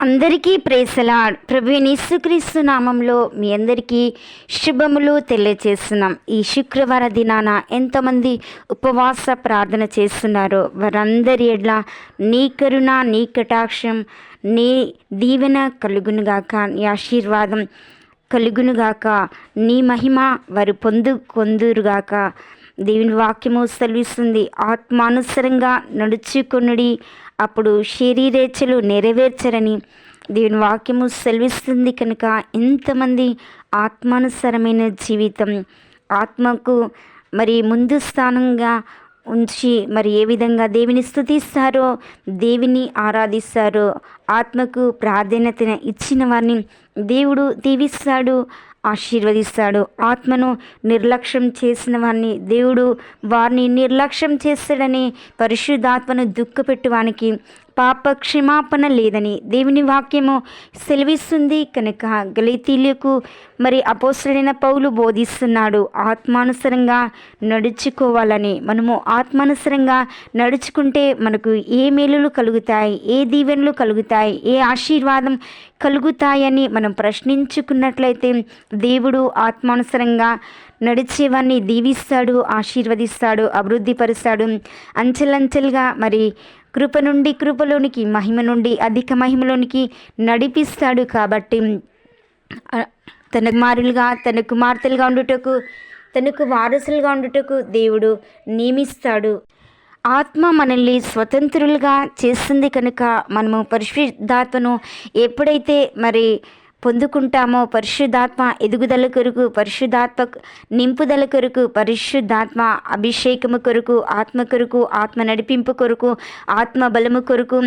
అందరికీ ప్రేసలా ప్రభు యేసుక్రీస్తు నామంలో మీ అందరికీ శుభములు తెలియచేస్తున్నాం. ఈ శుక్రవార దినాన ఎంతమంది ఉపవాస ప్రార్థన చేస్తున్నారో వారందరి ఎడ్ల నీ కరుణ నీ కటాక్షం నీ దీవెన కలుగునుగాక నీ ఆశీర్వాదం కలుగునుగాక నీ మహిమ వారు పొందు కొందురుగాక దేవుని వాక్యము సెలవిస్తుంది. ఆత్మానుసరంగా నడుచుకొనుడి అప్పుడు శరీరేచ్ఛలు నెరవేర్చరని దేవుని వాక్యము సెలవిస్తుంది కనుక ఎంతమంది ఆత్మానుసరమైన జీవితం ఆత్మకు మరి ముందు స్థానంగా ఉంచి మరి ఏ విధంగా దేవుని స్థుతిస్తారో దేవుని ఆరాధిస్తారో ఆత్మకు ప్రాధాన్యతను ఇచ్చిన వారిని దేవుడు దీవిస్తాడు. ఆశీర్వదిస్తాడు. ఆత్మను నిర్లక్ష్యం చేసిన వారిని దేవుడు వారిని నిర్లక్ష్యం చేస్తాడని పరిశుద్ధాత్మను దుఃఖపెట్టువానికి పాప క్షమాపణ లేదని దేవుని వాక్యము సెలవిస్తుంది కనుక గలీతీలకు మరి అపోసరైన పౌలు బోధిస్తున్నాడు. ఆత్మానుసరంగా నడుచుకోవాలని మనము ఆత్మానుసరంగా నడుచుకుంటే మనకు ఏ మేలులు కలుగుతాయి? ఏ దీవెనలు కలుగుతాయి? ఏ ఆశీర్వాదం కలుగుతాయని మనం ప్రశ్నించుకున్నట్లయితే దేవుడు ఆత్మానుసరంగా నడిచేవాన్ని దీవిస్తాడు ఆశీర్వదిస్తాడు అభివృద్ధిపరుస్తాడు. అంచెలంచెలుగా మరి కృప నుండి కృపలోనికి మహిమ నుండి అధిక మహిమలోనికి నడిపిస్తాడు కాబట్టి తన కుమారులుగా తన కుమార్తెలుగా ఉండుటకు తనకు వారసులుగా ఉండుటకు దేవుడు నియమిస్తాడు. ఆత్మ మనల్ని స్వతంత్రులుగా చేస్తుంది కనుక మనము పరిశుద్ధాత్మను ఎప్పుడైతే మరి పొందుకుంటామో పరిశుద్ధాత్మ ఎదుగుదల కొరకు పరిశుద్ధాత్మ నింపుదల కొరకు పరిశుద్ధాత్మ అభిషేకము కొరకు ఆత్మ కొరకు ఆత్మ నడిపింపు కొరకు ఆత్మ బలము కొరకు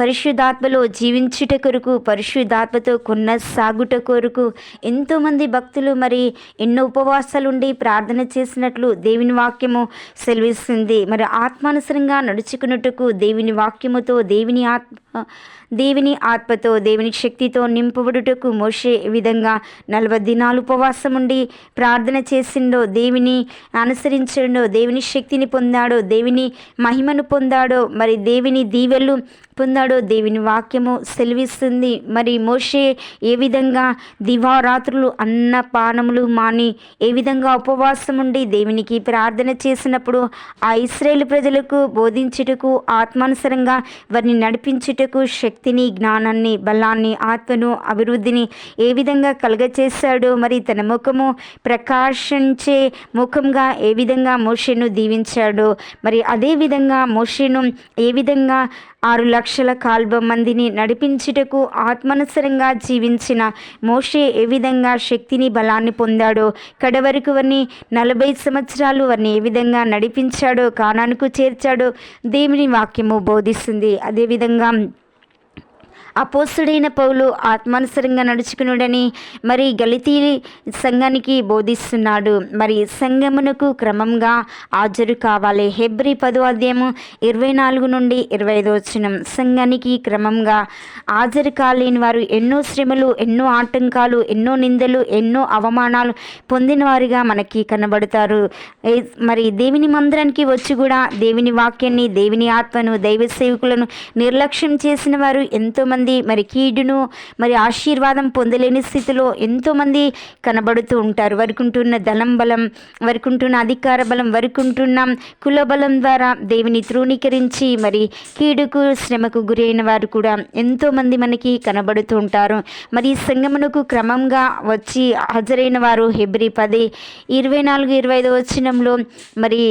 పరిశుద్ధాత్మలో జీవించుట కొరకు పరిశుద్ధాత్మతో కొనసాగుట కొరకు. ఎంతోమంది భక్తులు మరి ఎన్నో ఉపవాసాలుండి ప్రార్థన చేసినట్లు దేవుని వాక్యము సెలవిస్తుంది. మరి ఆత్మానుసరంగా నడుచుకున్నట్టుకు దేవుని వాక్యముతో దేవుని ఆత్మ దేవుని ఆత్మతో దేవుని శక్తితో నింపబడుటకు మోషే ఈ విధంగా నలభై దినాలు ఉపవాసం ఉండి ప్రార్థన చేసిండో దేవుని అనుసరించండో దేవుని శక్తిని పొందాడో దేవుని మహిమను పొందాడో మరి దేవుని దీవెలు పొందాడో దేవుని వాక్యము సెలవిస్తుంది. మరి మోషే ఏ విధంగా దివారాత్రులు అన్న పానములు మాని ఏ విధంగా ఉపవాసం ఉండి దేవునికి ప్రార్థన చేసినప్పుడు ఆ ఇస్రాయేల్ ప్రజలకు బోధించుటకు ఆత్మానుసరంగా వారిని నడిపించుటకు శక్తిని జ్ఞానాన్ని బలాన్ని ఆత్మను అభివృద్ధిని ఏ విధంగా కలగచేశాడో మరి తన ముఖము ప్రకాశించే ముఖంగా ఏ విధంగా మోషేను దీవించాడో మరి అదేవిధంగా మోషను మోషేను ఏ విధంగా ఆరు లక్షల కాల్బ మందిని నడిపించుటకు ఆత్మానుసరంగా జీవించిన మోషే ఏ విధంగా శక్తిని బలాన్ని పొందాడో కడవరకు వారిని నలభై సంవత్సరాలు వారిని ఏ విధంగా నడిపించాడో కానానికి చేర్చాడో దేవుని వాక్యము బోధిస్తుంది. అదేవిధంగా అపోసుడైన పౌలు ఆత్మానుసరంగా నడుచుకునుడని మరి గలితీ సంఘానికి బోధిస్తున్నాడు. మరి సంఘమునకు క్రమంగా హాజరు కావాలి. హెబ్రి పదో అధ్యాయము ఇరవై నాలుగు నుండి ఇరవై ఐదు వచ్చిన సంఘానికి క్రమంగా హాజరు కాలేని వారు ఎన్నో శ్రమలు ఎన్నో ఆటంకాలు ఎన్నో నిందలు ఎన్నో అవమానాలు పొందిన వారిగా మనకి కనబడతారు. మరి దేవుని మందిరానికి వచ్చి కూడా దేవుని వాక్యాన్ని దేవుని ఆత్మను దైవ సేవకులను నిర్లక్ష్యం చేసిన వారు ఎంతోమంది మరి కీడును మరి ఆశీర్వాదం పొందలేని స్థితిలో ఎంతోమంది కనబడుతూ ఉంటారు. వరుకుంటున్న ధనం బలం వరుకుంటున్న అధికార బలం వారికి కులబలం కుల బలం ద్వారా దేవుని తృణీకరించి మరి కీడుకు శ్రమకు గురైన వారు కూడా ఎంతోమంది మనకి కనబడుతూ ఉంటారు. మరి సంగమునకు క్రమంగా వచ్చి హాజరైన వారు హెబ్రి పది ఇరవై నాలుగు ఇరవై ఐదు వచ్చినంలో మరి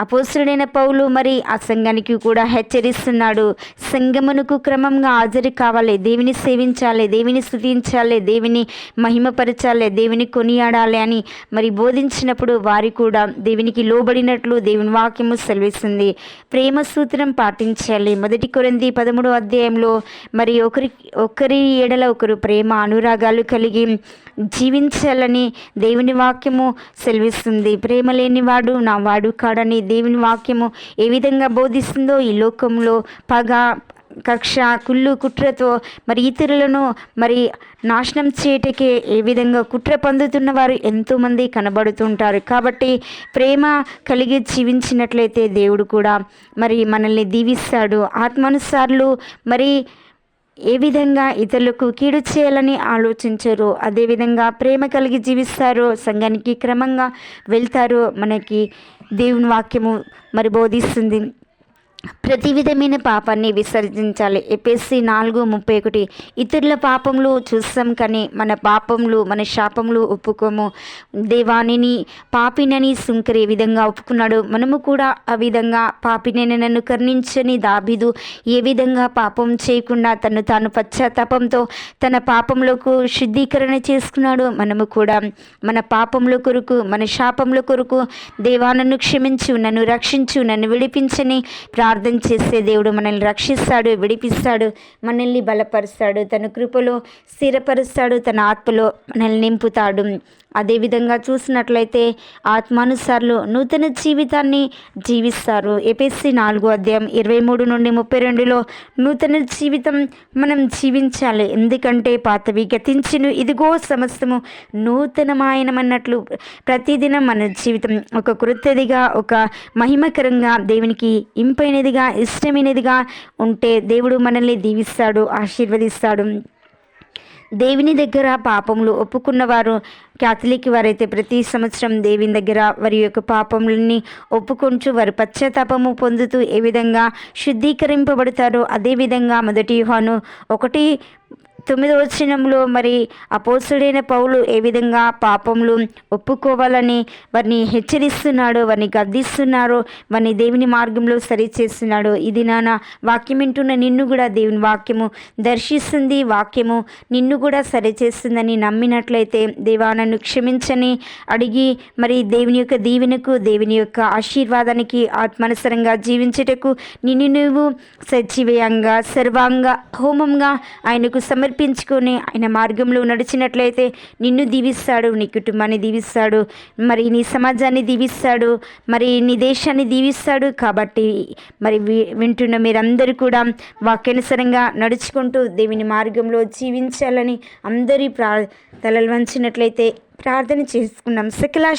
అపోసుడైన పౌలు మరి ఆ సంఘానికి కూడా హెచ్చరిస్తున్నాడు. సంగమునకు క్రమంగా హాజరు కావాలి. దేవుని సేవించాలి. దేవుని స్థుతించాలి. దేవుని మహిమపరచాలి. దేవుని కొనియాడాలి అని మరి బోధించినప్పుడు వారి కూడా దేవునికి లోబడినట్లు దేవుని వాక్యము సెలవిస్తుంది. ప్రేమ సూత్రం పాటించాలి. మొదటి కొరింది పదమూడో అధ్యాయంలో మరి ఒకరి ఒకరి ఎడల ఒకరు ప్రేమ అనురాగాలు కలిగి జీవించాలని దేవుని వాక్యము సెలవిస్తుంది. ప్రేమ లేనివాడు నా వాడు కాడని దేవుని వాక్యము ఏ విధంగా బోధిస్తుందో ఈ లోకంలో పగ కక్ష కుళ్ళు కుట్రతో మరి ఇతరులను మరి నాశనం చేయటకే ఏ విధంగా కుట్ర పొందుతున్న వారు ఎంతోమంది కనబడుతుంటారు. కాబట్టి ప్రేమ కలిగి జీవించినట్లయితే దేవుడు కూడా మరి మనల్ని దీవిస్తాడు. ఆత్మానుసార్లు మరి ఏ విధంగా ఇతరులకు కీడు చేయాలని ఆలోచించరు. అదేవిధంగా ప్రేమ కలిగి జీవిస్తారు. సంఘానికి క్రమంగా వెళ్తారు. మనకి దేవుని వాక్యము మరి బోధిస్తుంది. ప్రతి విధమైన పాపాన్ని విసర్జించాలి. ఎపిఎస్సి నాలుగు ముప్పై ఒకటి. ఇతరుల పాపములు చూస్తాం కానీ మన పాపములు మన శాపములు ఒప్పుకోము. దేవానిని పాపినని సుంకరే విధంగా ఒప్పుకున్నాడు మనము కూడా ఆ విధంగా పాపినని నన్ను కర్ణించని దాబిదు ఏ విధంగా పాపం చేయకుండా తను తాను పశ్చాత్తాపంతో తన పాపములకు శుద్ధీకరణ చేసుకున్నాడు మనము కూడా మన పాపముల కొరకు మన శాపముల కొరకు దేవా నన్ను క్షమించు నన్ను రక్షించు నన్ను విడిపించని ప్రార్థన చేసే దేవుడు మనల్ని రక్షిస్తాడు విడిపిస్తాడు మనల్ని బలపరుస్తాడు. తన కృపలో స్థిరపరుస్తాడు తన ఆత్మలో మనల్ని నింపుతాడు. అదేవిధంగా చూసినట్లయితే ఆత్మానుసార్లు నూతన జీవితాన్ని జీవిస్తారు. ఎపిఎస్సి నాలుగో అధ్యాయం ఇరవై మూడు నుండి ముప్పై రెండులో నూతన జీవితం మనం జీవించాలి. ఎందుకంటే పాతవి గతించిను. ఇదిగో సమస్తము నూతనమాయనమన్నట్లు ప్రతిదినం మన జీవితం ఒక కృతదిగా ఒక మహిమకరంగా దేవునికి ఇంపైనదిగా ఇష్టమైనదిగా ఉంటే దేవుడు మనల్ని దీవిస్తాడు ఆశీర్వదిస్తాడు. దేవుని దగ్గర పాపములు ఒప్పుకున్నవారు క్యాథలిక్ వారైతే ప్రతి సంవత్సరం దేవుని దగ్గర వారి యొక్క పాపములని ఒప్పుకొంచు వారి పశ్చాత్తాపము పొందుతూ ఏ విధంగా శుద్ధీకరింపబడతారో అదేవిధంగా మొదటి యోహాను ఒకటి తొమ్మిదో వచనంలో మరి అపోసుడైన పౌలు ఏ విధంగా పాపములు ఒప్పుకోవాలని వారిని హెచ్చరిస్తున్నాడో వారిని గద్దిస్తున్నారో వారిని దేవుని మార్గంలో సరిచేస్తున్నాడో ఇది నాన్న వాక్యం వింటున్న నిన్ను కూడా దేవుని వాక్యము దర్శిస్తుంది వాక్యము నిన్ను కూడా సరిచేస్తుందని నమ్మినట్లయితే దేవా నన్ను క్షమించని అడిగి మరి దేవుని యొక్క దీవెనకు దేవుని యొక్క ఆశీర్వాదానికి ఆత్మానుసరంగా జీవించుటకు నిన్ను నువ్వు సజీవంగా సర్వాంగ హోమంగా ఆయనకు సమర్పించుకొని ఆయన మార్గంలో నడిచినట్లయితే నిన్ను దీవిస్తాడు నీ కుటుంబాన్ని దీవిస్తాడు మరి నీ సమాజాన్ని దీవిస్తాడు మరి నీ దేశాన్ని దీవిస్తాడు. కాబట్టి మరి వి- వింటున్న మీరందరూ కూడా వాక్యానుసరంగా నడుచుకుంటూ దేవుని మార్గంలో జీవించాలని అందరి ప్రా తలలు వంచినట్లయితే ప్రార్థన చేసుకున్నాం. సకల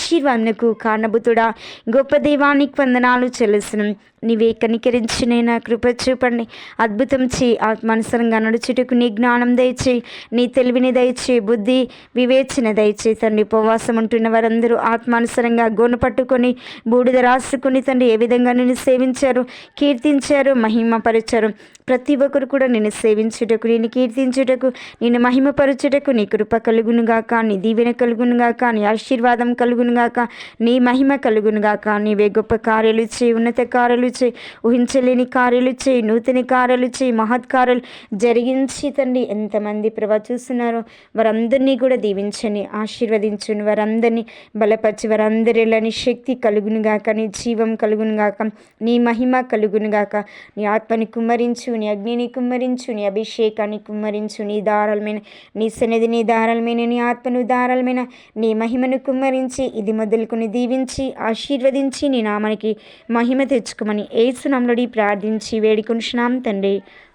కారణభూతుడా గొప్ప దైవానికి వందనాలు చెల్లిస్తున్నాం. నీవే కనికరించినైనా కృప చూపండి. అద్భుతం చేయి ఆత్మానుసరంగా నడుచుటకు నీ జ్ఞానం దయచేయి నీ తెలివిని దయచేయి బుద్ధి వివేచన దయచేయి. తండ్రి ఉపవాసం ఉంటున్న వారందరూ ఆత్మానుసరంగా గోను పట్టుకొని బూడిద రాసుకుని తండ్రి ఏ విధంగా నిన్ను సేవించారు? కీర్తించారు మహిమపరిచారు. ప్రతి ఒక్కరు కూడా నిన్ను సేవించుటకు నేను కీర్తించుటకు నేను మహిమపరచుటకు నీ కృప కలుగునుగాక నీ దీవెన కలుగునుగాక నీ ఆశీర్వాదం కలుగునుగాక నీ మహిమ కలుగునుగాక నీవే గొప్ప కార్యాలు చేయి ఉన్నత కార్యాలు చేయి ఊహించలేని కార్యాలు చేయి నూతన కార్యాలు చేయి మహత్కార్యాలు జరిగించి తండ్రి. ఎంతమంది ప్రభా చూస్తున్నారో వారందరినీ కూడా దీవించని ఆశీర్వదించుని వారందరినీ బలపరిచి వారందరిలోని శక్తి కలుగునుగాక నీ జీవం కలుగునుగాక నీ మహిమ కలుగునుగాక నీ ఆత్మని కుమ్మరించు నీ అగ్నిని కుమ్మరించు నీ అభిషేకాన్ని కుమ్మరించు నీ దారాలమైన నీ సన్నిధిని దారాలమైన నీ ఆత్మను దారాలమైన నీ మహిమను కుమ్మరించి ఇది మొదలుకొని దీవించి ఆశీర్వదించి నీ నామానికి మహిమ తెచ్చుకోమని ఏసునామలడి ప్రార్థించి వేడుకొనిచున్నాం తండ్రి.